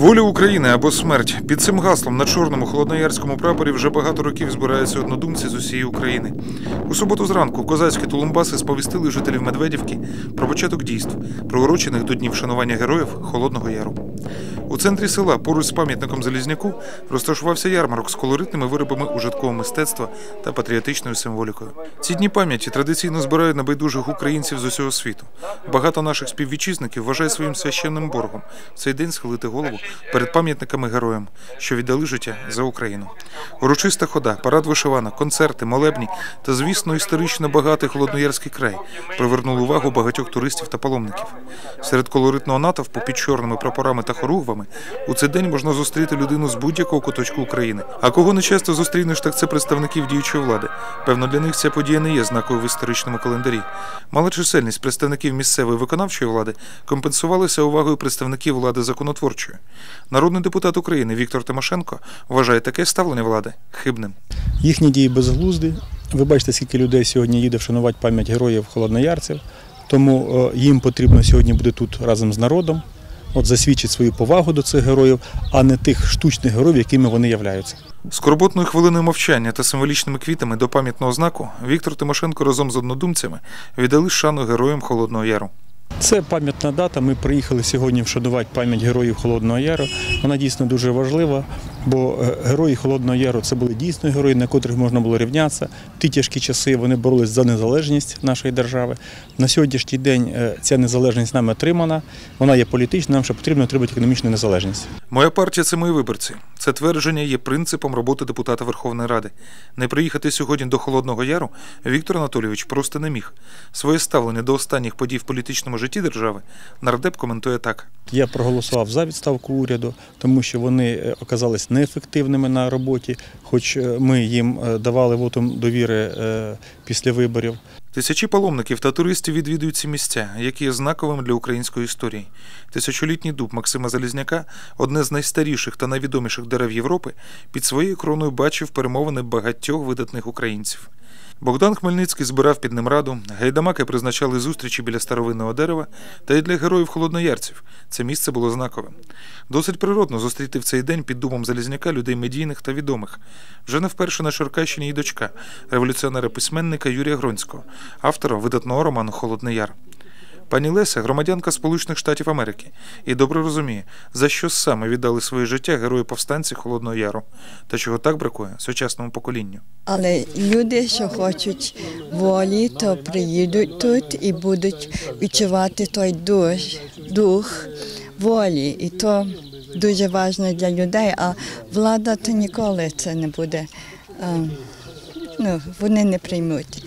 Воля України або смерть під цим гаслом на чорному холодноярському прапорі вже багато років збираються однодумці з усієї України. У суботу зранку козацькі тулумбаси сповістили жителів Медведівки про початок дійств, приурочених до днів вшанування героїв Холодного Яру. У центрі села, поруч з пам'ятником Залізняку, розташувався ярмарок з колоритними виробами ужиткового мистецтва та патріотичною символікою. Ці дні пам'яті традиційно збирають небайдужих українців з усього світу. Багато наших співвітчизників вважає своїм священним боргом в цей день схилити голову перед пам'ятниками героям, що віддали життя за Україну. Урочиста хода, парад вишиванок, концерти, молебні та, звісно, історично багатий холодноярський край привернули увагу багатьох туристів та паломників. Серед колоритного натовпу під чорними прапорами та хоругвами у цей день можна зустріти людину з будь-якого куточку України. А кого не часто зустрінеш, так це представників діючої влади. Певно, для них ця подія не є знакою в історичному календарі. Малочисельність представників місцевої виконавчої влади компенсувалася увагою представників влади законотворчої. Народний депутат України Віктор Тимошенко вважає таке ставлення влади хибним. Їхні дії безглузді. Ви бачите, скільки людей сьогодні їде вшанувати пам'ять героїв холодноярців. Тому е, їм потрібно сьогодні бути тут разом з народом, от засвідчить свою повагу до цих героїв, а не тих штучних героїв, якими вони являються. Скорботною хвилиною мовчання та символічними квітами до пам'ятного знаку Віктор Тимошенко разом з однодумцями віддали шану героям Холодного Яру. Це пам'ятна дата. Ми приїхали сьогодні вшанувати пам'ять героїв Холодного Яру. Вона дійсно дуже важлива, бо е, герої Холодного Яру це були дійсно герої, на котрих можна було рівнятися. Ті тяжкі часи вони боролись за незалежність нашої держави. На сьогоднішній день е, ця незалежність нами отримана. Вона є політична, нам ще потрібно отримати економічну незалежність. Моя партія це мої виборці. Це твердження є принципом роботи депутата Верховної Ради. Не приїхати сьогодні до Холодного Яру Віктор Анатолійович просто не міг. Своє ставлення до останніх подій в політичному житті держави нардеп коментує так. Я проголосував за відставку уряду, тому що вони е, оказались неефективними на роботі, хоч е, ми їм е, давали вотум довіри після виборів. Тисячі паломників та туристів відвідують ці місця, які є знаковими для української історії. Тисячолітній дуб Максима Залізняка, одне з найстаріших та найвідоміших дерев Європи, під своєю кроною бачив перемовини багатьох видатних українців. Богдан Хмельницький збирав під ним раду, гайдамаки призначали зустрічі біля старовинного дерева, та й для героїв холодноярців це місце було знаковим. Досить природно зустріти в цей день під дубом Залізняка людей медійних та відомих. Вже не вперше на Черкащині і дочка революціонера-письменника Юрія Гронського, автора видатного роману Холодний Яр. Пані Леся громадянка Сполучених Штатів Америки і добре розуміє, за що саме віддали своє життя герої повстанці Холодного Яру та чого так бракує сучасному поколінню. Але люди, що хочуть волі, то приїдуть тут і будуть відчувати той дух, дух волі. І то дуже важливо для людей, а влада то ніколи це не буде. е, Ну, вони не приймуть.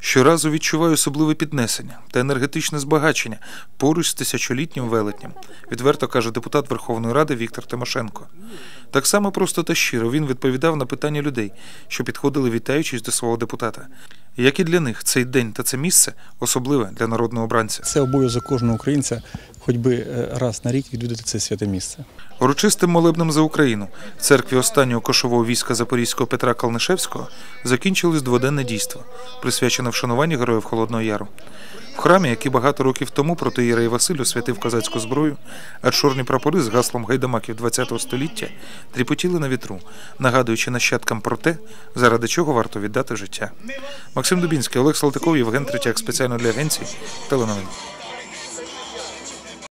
Щоразу відчуваю особливе піднесення та енергетичне збагачення поруч з тисячолітнім велетням, відверто каже депутат Верховної Ради Віктор Тимошенко. Так само просто та щиро він відповідав на питання людей, що підходили вітаючись до свого депутата. Як і для них цей день та це місце особливе для народного обранця. Це обов'язок кожного українця, хоч би е, раз на рік відвідати це святе місце. Урочистим молебнем за Україну в церкві останнього кошового війська Запорізького Петра Калнишевського закінчилось дводенне дійство, присвячене вшануванню героїв Холодного Яру. В храмі, який багато років тому проти Єрей Василю святив козацьку зброю, а чорні прапори з гаслом гайдамаків ХХ століття тріпотіли на вітру, нагадуючи нащадкам про те, заради чого варто віддати життя. Максим Дубінський, Олег Салтиков, Євген Третяк спеціально для агенції теленовин.